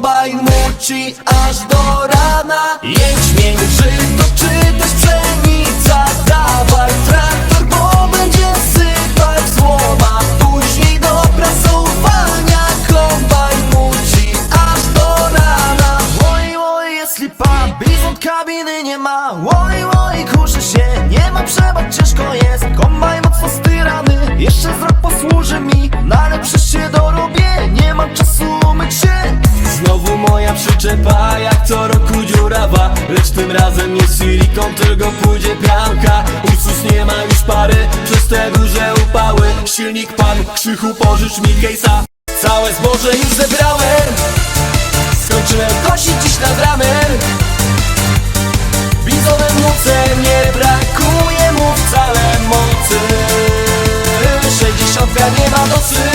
Kombajn muci aż do rana? Jęczmień, żyto czy też pszenica? Dawaj traktor, bo będzie sypać złoma. Później do prasowania Kombajn muci aż do rana. Oj, oj, jest lipa, bizont kabiny nie ma Oj, oj, kurzy się, nie ma przebacz, ciężko Czepa jak co roku dziurawa. Lecz tym razem nie silikon, tylko pójdzie pianka. Ursus nie ma już pary Przez te duże upały. Silnik pan, krzychu pożycz mi case'a Całe zboże już zebrałem. Skończyłem kosić dziś nad ranem Bizonem muce nie brakuje mu wcale mocy. 60 nie ma dosyć